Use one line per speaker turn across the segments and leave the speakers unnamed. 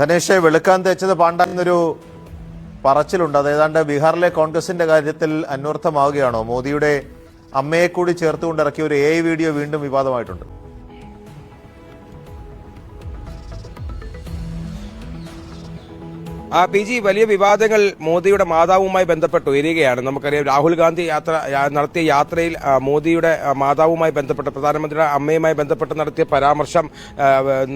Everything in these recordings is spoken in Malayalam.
ധനേഷ് വെളുക്കാൻ തേച്ചത് പാണ്ട എന്നൊരു പറച്ചിലുണ്ട്. അത് ഏതാണ്ട് ബീഹാറിലെ കോൺഗ്രസിന്റെ കാര്യത്തിൽ അന്വർത്ഥമാവുകയാണോ? മോദിയുടെ അമ്മയെ കൂടി ചേർത്തുകൊണ്ട് ഇറക്കിയ ഒരു എ വീഡിയോ വീണ്ടും വിവാദമായിട്ടുണ്ട്.
പി ജി വലിയ വിവാദങ്ങൾ മോദിയുടെ മാതാവുമായി ബന്ധപ്പെട്ട് ഉയരുകയാണ്. നമുക്കറിയാം രാഹുൽ ഗാന്ധി യാത്ര നടത്തിയ യാത്രയിൽ മോദിയുടെ മാതാവുമായി ബന്ധപ്പെട്ട് പ്രധാനമന്ത്രിയുടെ അമ്മയുമായി ബന്ധപ്പെട്ട് നടത്തിയ പരാമർശം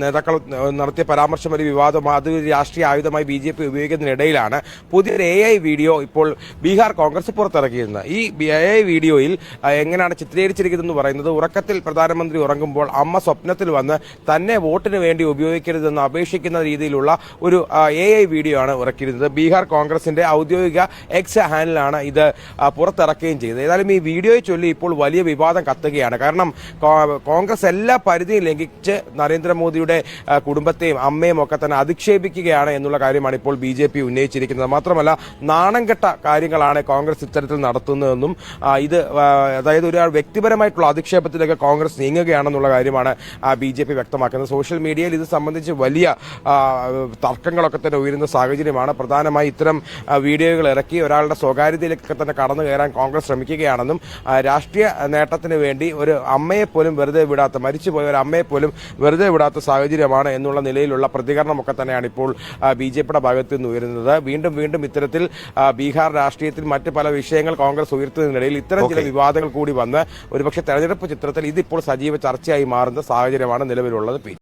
നേതാക്കൾ നടത്തിയ പരാമർശം ഒരു വിവാദം അത് രാഷ്ട്രീയ ആയുധമായി ബി ജെ പി ഉപയോഗിക്കുന്നതിനിടയിലാണ്. പുതിയൊരു എ ഐ വീഡിയോ ഇപ്പോൾ ബീഹാർ കോൺഗ്രസ് പുറത്തിറക്കിയിരുന്നത് ഈ എ ഐ വീഡിയോയിൽ എങ്ങനെയാണ് ചിത്രീകരിച്ചിരിക്കുന്നതെന്ന് പറയുന്നത് ഉറക്കത്തിൽ പ്രധാനമന്ത്രി ഉറങ്ങുമ്പോൾ അമ്മ സ്വപ്നത്തിൽ വന്ന് തന്നെ വോട്ടിന് വേണ്ടി ഉപയോഗിക്കരുതെന്ന് അപേക്ഷിക്കുന്ന രീതിയിലുള്ള ഒരു എ ഐ വീഡിയോ ഇറക്കിയിരുന്നത് ബീഹാർ കോൺഗ്രസിന്റെ ഔദ്യോഗിക എക്സ് ഹാൻഡിലാണ് ഇത് പുറത്തിറക്കുകയും ചെയ്തത്. ഏതായാലും ഈ വീഡിയോയെ ചൊല്ലി ഇപ്പോൾ വലിയ വിവാദം കത്തുകയാണ്. കാരണം കോൺഗ്രസ് എല്ലാ പരിധിയും ലംഘിച്ച് നരേന്ദ്രമോദിയുടെ കുടുംബത്തെയും അമ്മയും ഒക്കെ തന്നെ അധിക്ഷേപിക്കുകയാണ് എന്നുള്ള കാര്യമാണ് ഇപ്പോൾ ബി ജെ പി ഉന്നയിച്ചിരിക്കുന്നത്. മാത്രമല്ല നാണം കെട്ട കാര്യങ്ങളാണ് കോൺഗ്രസ് ഇത്തരത്തിൽ നടത്തുന്നതെന്നും ഇത് അതായത് ഒരാൾ വ്യക്തിപരമായിട്ടുള്ള അധിക്ഷേപത്തിലേക്ക് കോൺഗ്രസ് നീങ്ങുകയാണെന്നുള്ള കാര്യമാണ് ബി ജെ പി വ്യക്തമാക്കുന്നത്. സോഷ്യൽ മീഡിയയിൽ ഇത് സംബന്ധിച്ച് വലിയ തർക്കങ്ങളൊക്കെ തന്നെ ഉയരുന്ന സാഹചര്യമാണ്. പ്രധാനമായി ഇത്തരം വീഡിയോകൾ ഇറക്കി ഒരാളുടെ സ്വകാര്യതയിലേക്ക് തന്നെ കടന്നു കയറാൻ കോൺഗ്രസ് ശ്രമിക്കുകയാണെന്നും രാഷ്ട്രീയ നേട്ടത്തിന് വേണ്ടി ഒരു അമ്മയെ പോലും വെറുതെ വിടാത്ത മരിച്ചുപോയ ഒരു അമ്മയെ പോലും വെറുതെ വിടാത്ത സാഹചര്യമാണ് എന്നുള്ള നിലയിലുള്ള പ്രതികരണമൊക്കെ തന്നെയാണ് ഇപ്പോൾ ബി ജെ പിയുടെ ഭാഗത്ത് നിന്ന് ഉയരുന്നത്. വീണ്ടും വീണ്ടും ഇത്തരത്തിൽ ബീഹാർ രാഷ്ട്രീയത്തിൽ മറ്റ് പല വിഷയങ്ങൾ കോൺഗ്രസ് ഉയർത്തുന്നതിനിടയിൽ ഇത്തരം ചില വിവാദങ്ങൾ കൂടി വന്ന് ഒരുപക്ഷെ തെരഞ്ഞെടുപ്പ് ചിത്രത്തിൽ ഇതിപ്പോൾ സജീവ ചർച്ചയായി മാറുന്ന സാഹചര്യമാണ് നിലവിലുള്ളത്. പി.